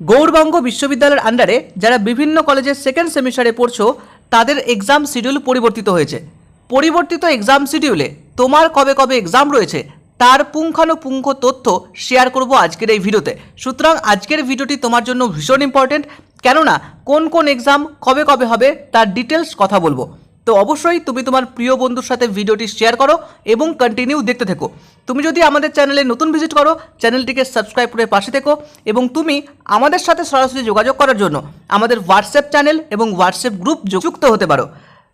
গৌরবঙ্গ বিশ্ববিদ্যালয়ের আন্ডারে যারা বিভিন্ন কলেজের সেকেন্ড সেমিস্টারে পড়ছো, তাদের এক্সাম শিডিউল পরিবর্তিত হয়েছে। পরিবর্তিত এক্সাম শিডিউলে তোমার কবে কবে এক্সাম রয়েছে, তার পুঙ্খানুপুঙ্খ তথ্য শেয়ার করব আজকের এই ভিডিওতে সুতরাং আজকের ভিডিওটি তোমার জন্য ভীষণ ইম্পর্টেন্ট কেননা, কোন কোন এক্সাম কবে কবে হবে, তার ডিটেলস কথা বলব। তো অবশ্যই তুমি তোমার প্রিয় বন্ধুর সাথে ভিডিওটি শেয়ার করো এবং কন্টিনিউ দেখতে থেকো। তুমি যদি আমাদের চ্যানেলে নতুন ভিজিট করো চ্যানেলটিকে সাবস্ক্রাইব করে পাশে থেকো এবং তুমি আমাদের সাথে সরাসরি যোগাযোগ করার জন্য আমাদের হোয়াটসঅ্যাপ চ্যানেল এবং হোয়াটসঅ্যাপ গ্রুপ যুক্ত হতে পারো।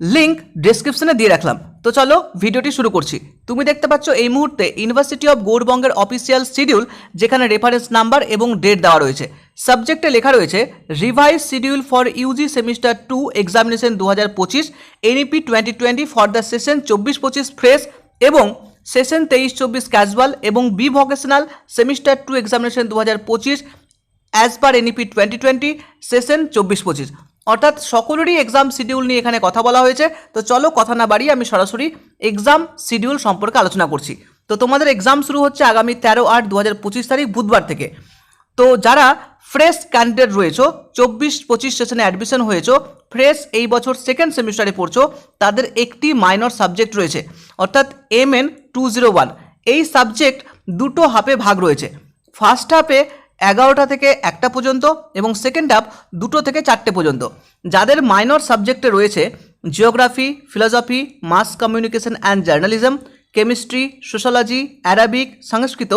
লিঙ্ক ডিসক্রিপশনে দিয়ে রাখলাম। তো চলো ভিডিওটি শুরু করছি। তুমি দেখতে পাচ্ছ এই মুহূর্তে ইউনিভার্সিটি অফ গৌরবঙ্গের অফিসিয়াল শিডিউল যেখানে রেফারেন্স নাম্বার এবং ডেট দেওয়া রয়েছে। সাবজেক্টে লেখা রয়েছে revise schedule for UG semester two examination দু হাজার পঁচিশ NEP twenty twenty for the session চব্বিশ পঁচিশ ফ্রেশ এবং সেশন তেইশ চব্বিশ ক্যাজুয়াল এবং B vocational semester two examination দু হাজার পঁচিশ as per NEP twenty twenty session চব্বিশ পঁচিশ। অর্থাৎ সকলেরই এক্সাম শিডিউল নিয়ে এখানে কথা বলা হয়েছে। তো চলো কথা না বাড়িয়ে আমি সরাসরি এক্সাম শিডিউল সম্পর্কে আলোচনা করছি। তো তোমাদের এক্সাম শুরু হচ্ছে আগামী তেরো আট দু হাজার পঁচিশ তারিখ বুধবার থেকে। তো যারা ফ্রেশ ক্যান্ডিডেট রয়েছো, চব্বিশ পঁচিশ সেশনে অ্যাডমিশন হয়েছো ফ্রেশ এই বছর সেকেন্ড সেমিস্টারে পড়ছো, তাদের একটি মাইনর সাবজেক্ট রয়েছে, অর্থাৎ M N two zero one এই সাবজেক্ট দুটো হাফে ভাগ রয়েছে। ফার্স্ট হাফে এগারোটা থেকে একটা পর্যন্ত এবং সেকেন্ড হাফ দুটো থেকে চারটে পর্যন্ত। যাদের মাইনর সাবজেক্টে রয়েছে geography philosophy mass communication and journalism chemistry sociology Arabic Sanskrit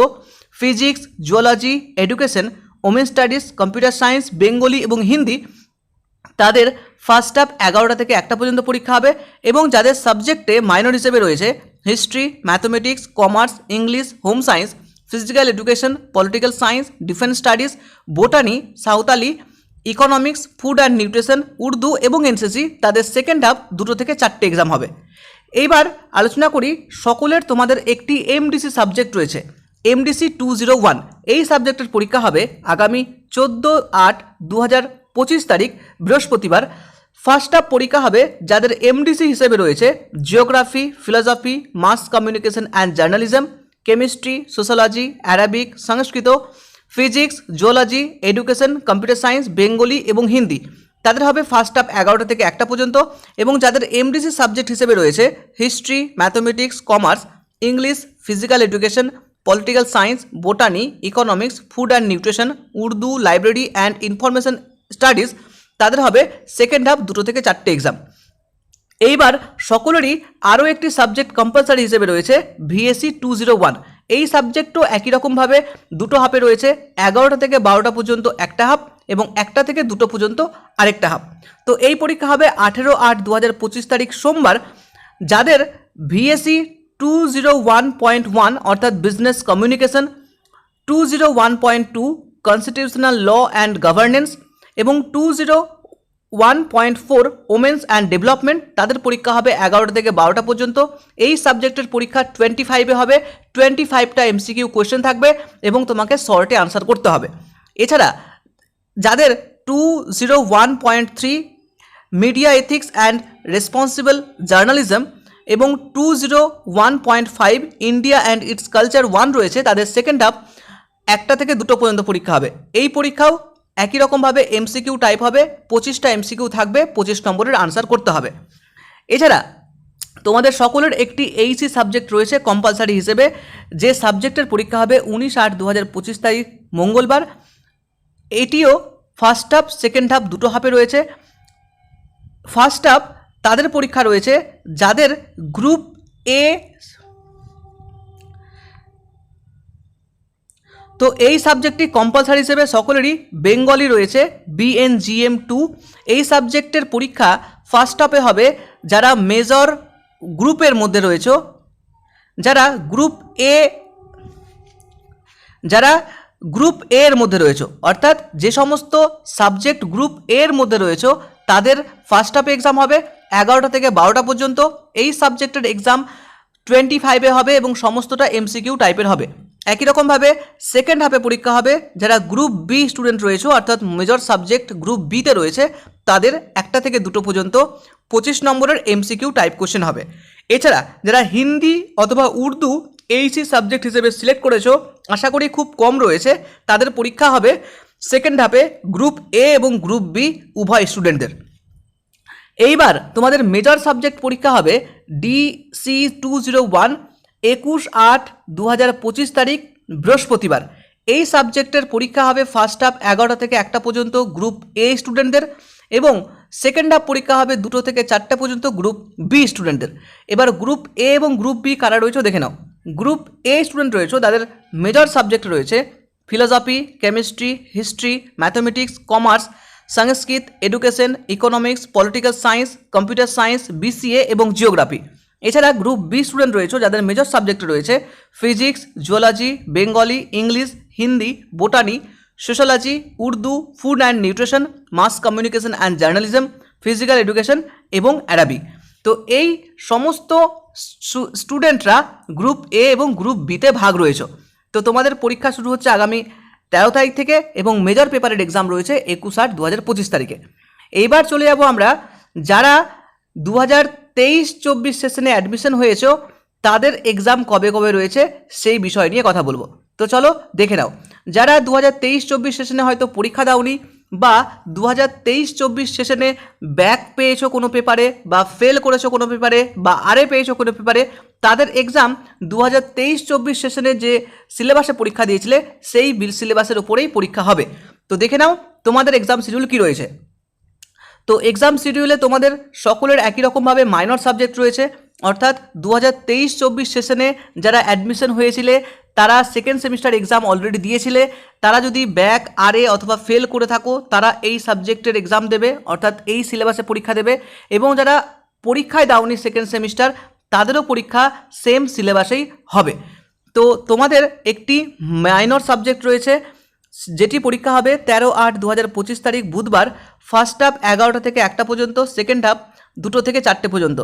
physics zoology education women studies computer science Bengali এবং হিন্দি তাদের ফার্স্ট হাফ এগারোটা থেকে একটা পর্যন্ত পরীক্ষা হবে এবং যাদের সাবজেক্টে মাইনর হিসেবে রয়েছে history mathematics commerce English home science physical education political science defence studies botany Santali economics food and nutrition Urdu এবং এনসিসি তাদের সেকেন্ড হাফ দুটো থেকে চারটে এক্সাম হবে। এইবার আলোচনা করি সকলের তোমাদের একটি এমডিসি সাবজেক্ট রয়েছে এমডিসি টু জিরো ওয়ান এই সাবজেক্টের পরীক্ষা হবে আগামী চোদ্দ আট দু হাজার পঁচিশ তারিখ, বৃহস্পতিবার। ফার্স্ট হাফ পরীক্ষা হবে যাদের এমডিসি হিসেবে রয়েছে geography philosophy mass communication and journalism chemistry, sociology, Arabic, Sanskrit, physics, zoology, education, computer science, Bengali এবং হিন্দি। তাদের হবে ফার্স্ট হাফ এগারোটা থেকে একটা পর্যন্ত এবং যাদের এমডিসি সাবজেক্ট হিসেবে রয়েছে, history, mathematics, commerce, English, physical education, political science, botany, economics, food and nutrition, Urdu, library and information studies, তাদের হবে সেকেন্ড হাফ দুটো থেকে চারটে এক্সাম। এইবার সকলেরই আরও একটি সাবজেক্ট কম্পালসারি হিসেবে রয়েছে ভিএসসি টু জিরো ওয়ান এই সাবজেক্টও একই রকমভাবে দুটো হাফে রয়েছে, এগারোটা থেকে বারোটা পর্যন্ত একটা হাফ এবং একটা থেকে দুটো পর্যন্ত আরেকটা হাফ তো এই পরীক্ষা হবে আঠেরো আট দু হাজার পঁচিশ তারিখ সোমবার, যাদের VSC two zero one point one অর্থাৎ business communication two zero one point two constitutional law and governance এবং two zero one point four women's and development তাদের পরীক্ষা হবে এগারোটা থেকে বারোটা পর্যন্ত। এই সাবজেক্টের পরীক্ষা টোয়েন্টি ফাইভে হবে টোয়েন্টি ফাইভটা এমসিকিউ কোয়েশ্চেন থাকবে এবং তোমাকে শর্টে আনসার করতে হবে। এছাড়া যাদের two zero one point three media ethics and responsible journalism এবং two zero one point five India and its culture one রয়েছে, তাদের সেকেন্ড হাফ একটা থেকে দুটো পর্যন্ত পরীক্ষা হবে। এই পরীক্ষাও একই রকমভাবে এমসিকিউ টাইপ হবে, পঁচিশটা এমসিকিউ থাকবে, পঁচিশ নম্বরের আনসার করতে হবে। এছাড়া তোমাদের সকলের একটি এইচি সাবজেক্ট রয়েছে কম্পালসারি হিসেবে, যে সাবজেক্টের পরীক্ষা হবে উনিশ আট দু হাজার পঁচিশ তারিখ, মঙ্গলবার। এটিও ফার্স্ট হাফ সেকেন্ড হাফ দুটো হাফে রয়েছে। ফার্স্ট হাফ তাদের পরীক্ষা রয়েছে যাদের গ্রুপ এ তো এই সাবজেক্টটি কম্পালসারি হিসেবে সকলেরই বেঙ্গলি রয়েছে বিএনজিএম টু এই সাবজেক্টের পরীক্ষা ফার্স্ট হাফে হবে, যারা মেজর গ্রুপের মধ্যে রয়েছে, যারা গ্রুপ এ যারা গ্রুপ এ এর মধ্যে রয়েছে, অর্থাৎ যে সমস্ত সাবজেক্ট গ্রুপ এ এর মধ্যে রয়েছে, তাদের ফার্স্ট হাফে এক্সাম হবে, এগারোটা থেকে বারোটা পর্যন্ত। এই সাবজেক্টের এক্সাম টোয়েন্টি ফাইভে হবে এবং সমস্তটা এমসিকিউ টাইপের হবে। একই রকমভাবে সেকেন্ড হাফে পরীক্ষা হবে। যারা গ্রুপ বি স্টুডেন্ট রয়েছে, অর্থাৎ মেজর সাবজেক্ট গ্রুপ বিতে রয়েছে, তাদের একটা থেকে দুটো পর্যন্ত পঁচিশ নম্বরের এমসিকিউ টাইপ কোশ্চেন হবে। এছাড়া যারা হিন্দি অথবা উর্দু এইচি সাবজেক্ট হিসেবে সিলেক্ট করেছ, আশা করি খুব কম রয়েছে। তাদের পরীক্ষা হবে সেকেন্ড হাফে গ্রুপ এ এবং গ্রুপ বি উভয় স্টুডেন্টদের এইবার তোমাদের মেজর সাবজেক্ট পরীক্ষা হবে ডিসি টু জিরো ওয়ান একুশ আট দু তারিখ, বৃহস্পতিবার। এই সাবজেক্টের পরীক্ষা হবে ফার্স্ট হাফ এগারোটা থেকে একটা পর্যন্ত গ্রুপ এ স্টুডেন্টদের এবং সেকেন্ড হাফ পরীক্ষা হবে দুটো থেকে চারটা পর্যন্ত গ্রুপ বি স্টুডেন্টদের এবার গ্রুপ এ এবং গ্রুপ বি কারা রয়েছে দেখে নাও। গ্রুপ এ স্টুডেন্ট রয়েছে, তাদের মেজর সাবজেক্ট রয়েছে philosophy chemistry history mathematics commerce Sanskrit education economics political science computer science BCA এবং জিওগ্রাফি এছাড়া গ্রুপ বি স্টুডেন্ট রয়েছে যাদের মেজর সাবজেক্ট রয়েছে physics zoology Bengali English Hindi botany sociology Urdu food and nutrition mass communication and journalism physical education এবং Arabic তো এই সমস্ত স্টুডেন্টরা গ্রুপ এ এবং গ্রুপ বিতে ভাগ রয়েছে। তো তোমাদের পরীক্ষা শুরু হচ্ছে আগামী তেরো তারিখ থেকে এবং মেজর পেপারের এক্সাম রয়েছে একুশ আট দু হাজার পঁচিশ তারিখে। এইবার চলে যাব আমরা যারা দু হাজার তেইশ চব্বিশ সেশনে অ্যাডমিশন হয়েছে তাদের এক্সাম কবে কবে রয়েছে সেই বিষয় নিয়ে কথা বলব। তো চলো দেখে নাও। যারা দু হাজার তেইশ চব্বিশ সেশনে হয়তো পরীক্ষা দাওনি বা দু হাজার তেইশ চব্বিশ সেশনে ব্যাক পেয়েছ কোনো পেপারে বা ফেল করেছ কোনো পেপারে বা আরে পেয়েছ কোনো পেপারে তাদের এক্সাম দু হাজার তেইশ চব্বিশ সেশনে যে সিলেবাসে পরীক্ষা দিয়েছিলে, সেই বিল সিলেবাসের উপরেই পরীক্ষা হবে। তো দেখে নাও তোমাদের এক্সাম শিডিউল কী রয়েছে। তো এক্সাম শিডিউলে তোমাদের সকলের একই রকমভাবে মাইনর সাবজেক্ট রয়েছে। অর্থাৎ দু হাজার তেইশ চব্বিশ সেশনে যারা অ্যাডমিশন হয়েছিলে, তারা সেকেন্ড সেমিস্টার এক্সাম অলরেডি দিয়েছিলে। তারা যদি ব্যাক আরে অথবা ফেল করে থাকো, তারা এই সাবজেক্টের এক্সাম দেবে, অর্থাৎ এই সিলেবাসে পরীক্ষা দেবে। এবং যারা পরীক্ষায় দাওনি সেকেন্ড সেমিস্টার তাদেরও পরীক্ষা সেম সিলেবাসেই হবে। তো তোমাদের একটি মাইনর সাবজেক্ট রয়েছে যেটি পরীক্ষা হবে তেরো আট দু তারিখ বুধবার ফার্স্ট হাফ এগারোটা থেকে একটা পর্যন্ত সেকেন্ড হাফ দুটো থেকে চারটে পর্যন্ত।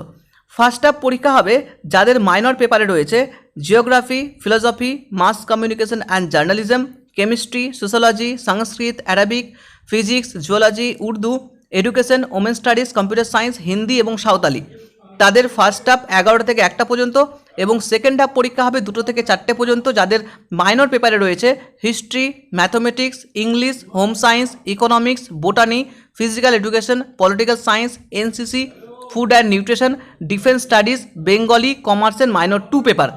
ফার্স্ট হাফ পরীক্ষা হবে যাদের মাইনর পেপারে রয়েছে geography philosophy mass communication and journalism chemistry sociology Sanskrit Arabic physics zoology Urdu education women studies computer science Hindi এবং সাঁওতালি। তাদের ফার্স্ট হাফ এগারোটা থেকে একটা পর্যন্ত এবং সেকেন্ড হাফ পরীক্ষা হবে দুটো থেকে চারটে পর্যন্ত, যাদের মাইনর পেপারে রয়েছে history mathematics English home science economics botany physical education political science NCC food and nutrition defence studies Bengali commerce and minor two paper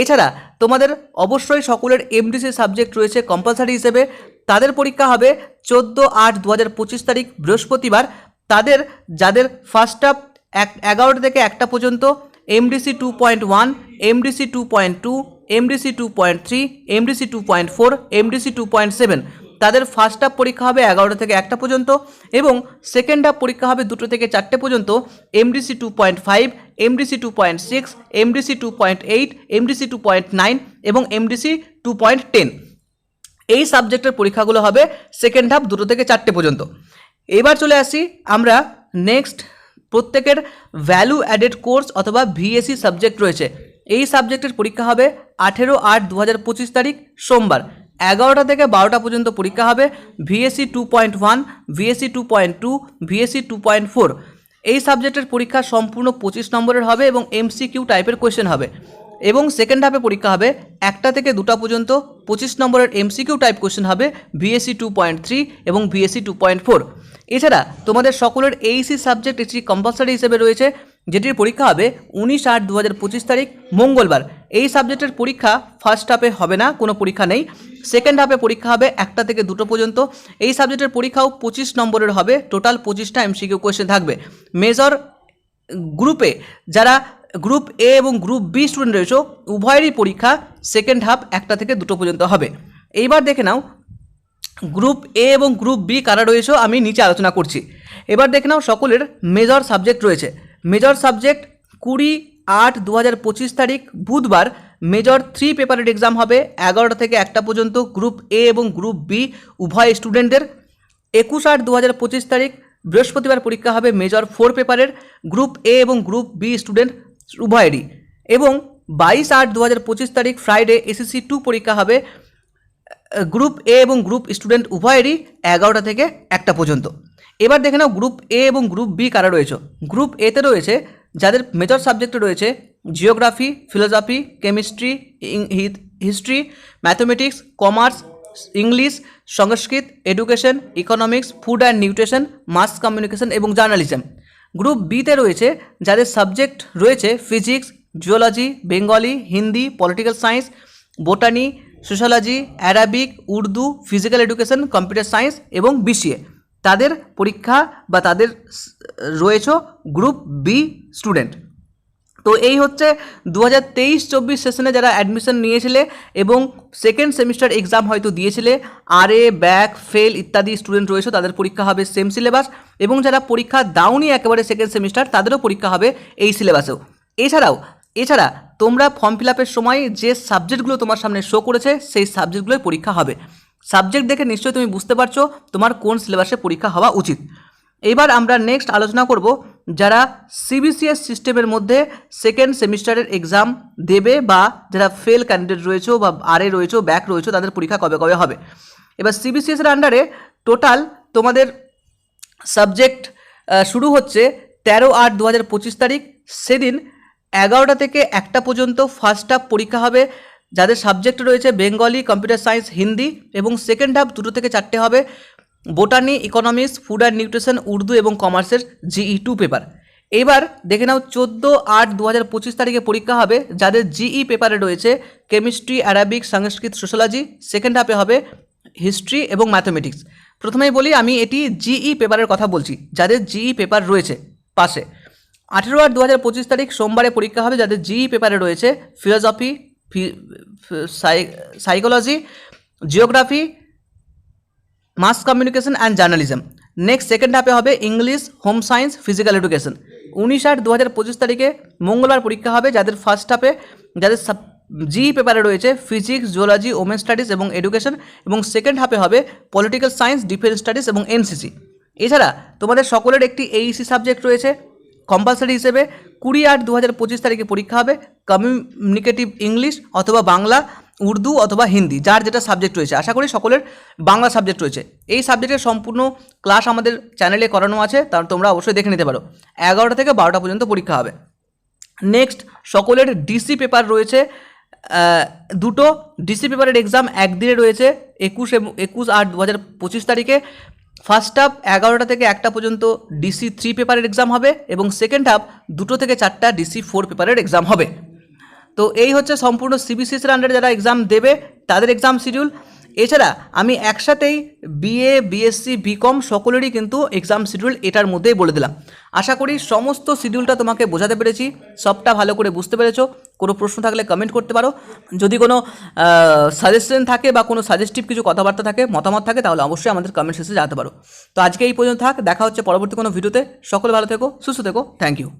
এছাড়া তোমাদের অবশ্যই সকলের এমডিসি সাবজেক্ট রয়েছে কম্পালসারি হিসেবে। তাদের পরীক্ষা হবে চোদ্দ আট দু হাজার পঁচিশ তারিখ বৃহস্পতিবার। তাদের, যাদের ফার্স্ট হাফ এক, এগারোটা থেকে একটা পর্যন্ত MDC two point one MDC two point two MDC two point three MDC two point four MDC two point seven তাদের ফার্স্ট হাফ পরীক্ষা হবে এগারোটা থেকে একটা পর্যন্ত এবং সেকেন্ড হাফ পরীক্ষা হবে দুটো থেকে চারটে পর্যন্ত MDC two point five MDC two point six MDC two point eight MDC two point nine এবং এমডিসি টু পয়েন্ট টেন এই সাবজেক্টের পরীক্ষাগুলো হবে সেকেন্ড হাফ দুটো থেকে চারটে পর্যন্ত এবার চলে আসি আমরা নেক্সট প্রত্যেকের ভ্যালু অ্যাডেড কোর্স অথবা ভিএসসি সাবজেক্ট রয়েছে। এই সাবজেক্টের পরীক্ষা হবে আঠেরো আট দু হাজার পঁচিশ তারিখ সোমবার। এগারোটা থেকে বারোটা পর্যন্ত পরীক্ষা হবে VSC two point one VSC two point two VSC two point four এই সাবজেক্টের পরীক্ষা সম্পূর্ণ পঁচিশ নম্বরের হবে এবং এমসিকিউ টাইপের কোয়েশ্চেন হবে। এবং সেকেন্ড হাফে পরীক্ষা হবে একটা থেকে দুটা পর্যন্ত পঁচিশ নম্বরের এমসিকিউ টাইপ কোশ্চেন হবে ভিএসসি টু পয়েন্ট থ্রি এবং ভিএসসি টু পয়েন্ট ফোর এছাড়া তোমাদের সকলের এইসি সাবজেক্ট এটি কম্পালসারি হিসেবে রয়েছে, যেটির পরীক্ষা হবে উনিশ আট দু হাজার পঁচিশ তারিখ, মঙ্গলবার। এই সাবজেক্টের পরীক্ষা ফার্স্ট হাফে হবে না, কোনো পরীক্ষা নেই। সেকেন্ড হাফে পরীক্ষা হবে একটা থেকে দুটো পর্যন্ত। এই সাবজেক্টের পরীক্ষাও পঁচিশ নম্বরের হবে টোটাল পঁচিশটা এমসিকিউ কোয়েশ্চেন থাকবে। মেজর গ্রুপে যারা গ্রুপ এ এবং গ্রুপ বি স্টুডেন্ট রয়েছে, উভয়েরই পরীক্ষা সেকেন্ড হাফ একটা থেকে দুটো পর্যন্ত হবে। এইবার দেখে নাও গ্রুপ এ এবং গ্রুপ বি কারা রয়েছে আমি নিচে আলোচনা করছি। এবার দেখে নাও সকলের মেজর সাবজেক্ট রয়েছে। মেজর সাবজেক্ট কুড়ি আট দু হাজার পঁচিশ তারিখ বুধবার মেজর থ্রি পেপারের এক্সাম হবে। এগারোটা থেকে একটা পর্যন্ত গ্রুপ এ এবং গ্রুপ বি উভয় স্টুডেন্টদের একুশ আট দু হাজার পঁচিশ তারিখ বৃহস্পতিবার পরীক্ষা হবে মেজর ফোর পেপারের গ্রুপ এ এবং গ্রুপ বি স্টুডেন্ট উভয়েরই। এবং বাইশ আট দু হাজার পঁচিশ তারিখ ফ্রাইডে এসএসসি টু পরীক্ষা হবে। গ্রুপ এ এবং গ্রুপ স্টুডেন্ট উভয়েরই এগারোটা থেকে একটা পর্যন্ত। এবার দেখে নাও গ্রুপ এ এবং গ্রুপ বি কারা রয়েছে? গ্রুপ এতে রয়েছে যাদের মেজর সাবজেক্টে রয়েছে geography philosophy chemistry history mathematics commerce English Sanskrit education economics food and nutrition mass communication এবং জার্নালিজম গ্রুপ বিতে রয়েছে যাদের সাবজেক্ট রয়েছে physics geology Bengali Hindi political science botany sociology Arabic Urdu physical education computer science এবং BCA তাদের পরীক্ষা বা তাদের রয়েছে গ্রুপ বি স্টুডেন্ট তো এই হচ্ছে দু হাজার তেইশ চব্বিশ সেশনে যারা অ্যাডমিশন নিয়েছিলে এবং সেকেন্ড সেমিস্টার এক্সাম হয়তো দিয়েছিলে আর এ ব্যাক ফেল ইত্যাদি স্টুডেন্ট রয়েছে, তাদের পরীক্ষা হবে সেম সিলেবাস এবং যারা পরীক্ষা দাওনি একেবারে সেকেন্ড সেমিস্টার তাদেরও পরীক্ষা হবে এই সিলেবাসেও এছাড়াও এছাড়া তোমরা ফর্ম ফিল আপের সময় যে সাবজেক্টগুলো তোমার সামনে শো করেছে, সেই সাবজেক্টগুলোই পরীক্ষা হবে। সাবজেক্ট দেখে নিশ্চয়ই তুমি বুঝতে পারছ তোমার কোন সিলেবাসে পরীক্ষা হওয়া উচিত। এবার আমরা নেক্সট আলোচনা করব যারা সিবিসিএস সিস্টেমের মধ্যে সেকেন্ড সেমিস্টারের এক্সাম দেবে বা যারা ফেল ক্যান্ডিডেট রয়েছে বা আরে রয়েছে ব্যাক রয়েছে, তাদের পরীক্ষা কবে কবে হবে। এবার সিবিসিএসের আন্ডারে টোটাল তোমাদের সাবজেক্ট শুরু হচ্ছে তেরো আট দু তারিখ, সেদিন এগারোটা থেকে একটা পর্যন্ত ফার্স্ট হাফ পরীক্ষা হবে। যাদের সাবজেক্ট রয়েছে বেঙ্গলি কম্পিউটার সায়েন্স হিন্দি এবং সেকেন্ড হাফ দুটো থেকে চারটে হবে। Botany economics food and nutrition Urdu এবং কমার্সের জিই টু পেপার এবার দেখে নাও চোদ্দ আট দু হাজার পঁচিশ তারিখে পরীক্ষা হবে। যাদের জিই পেপারে রয়েছে chemistry Arabic Sanskrit sociology second হাফে হবে হিস্ট্রি এবং ম্যাথমেটিক্স প্রথমেই বলি আমি এটি জিই পেপারের কথা বলছি। যাদের জিই পেপার রয়েছে পাশে। আঠেরো আট দু হাজার পঁচিশ তারিখ সোমবারে পরীক্ষা হবে, যাদের জিই পেপারে রয়েছে philosophy psychology geography mass communication and journalism next second হাফে হবে English home science physical education উনিশ আট দু হাজার পঁচিশ তারিখে মঙ্গলবার পরীক্ষা হবে, যাদের ফার্স্ট হাফে যাদের জি পেপারে রয়েছে ফিজিক্স জিওলজি ওমেন স্টাডিজ এবং এডুকেশন এবং সেকেন্ড হাফে হবে পলিটিক্যাল সায়েন্স ডিফেন্স স্টাডিজ এবং এনসিসি এছাড়া তোমাদের সকলের একটি এইসি সাবজেক্ট রয়েছে কম্পালসারি হিসেবে কুড়ি আট দু হাজার পঁচিশ তারিখে পরীক্ষা হবে কমিউনিকেটিভ ইংলিশ অথবা বাংলা, উর্দু অথবা হিন্দি, যার যেটা সাবজেক্ট রয়েছে। আশা করি সকলের বাংলা সাবজেক্ট রয়েছে। এই সাবজেক্টের সম্পূর্ণ ক্লাস আমাদের চ্যানেলে করানো আছে তার তোমরা অবশ্যই দেখে নিতে পারো। এগারোটা থেকে বারোটা পর্যন্ত পরীক্ষা হবে। নেক্সট সকলের ডিসি পেপার রয়েছে। দুটো ডিসি পেপারের এক্সাম একদিনে রয়েছে, একুশ একুশ আট দু হাজার পঁচিশ তারিখে। ফার্স্ট হাফ এগারোটা থেকে একটা পর্যন্ত ডিসি থ্রি পেপারের এক্সাম হবে এবং সেকেন্ড হাফ দুটো থেকে চারটা ডিসি ফোর পেপারের এক্সাম হবে। তো এই হচ্ছে সম্পূর্ণ সিবিসিএসের আন্ডারে যারা এক্সাম দেবে, তাদের এক্সাম শিডিউল এছাড়া আমি একসাথেই বিএ বিএসসি বিকম সকলেরই কিন্তু এক্সাম শিডিউল এটার মধ্যেই বলে দিলাম। আশা করি সমস্ত শিডিউলটা তোমাকে বোঝাতে পেরেছি, সবটা ভালো করে বুঝতে পেরেছ। কোনো প্রশ্ন থাকলে কমেন্ট করতে পারো। যদি কোনো সাজেশন থাকে বা কোনো সাজেস্টিভ কিছু কথাবার্তা থাকে, মতামত থাকে, তাহলে অবশ্যই আমাদের কমেন্ট সেকশনে জানাতে পারো। তো আজকে এই পর্যন্ত থাক, দেখা হচ্ছে পরবর্তী কোনো ভিডিওতে সকলে ভালো থেকো, সুস্থ থেকো থ্যাংক ইউ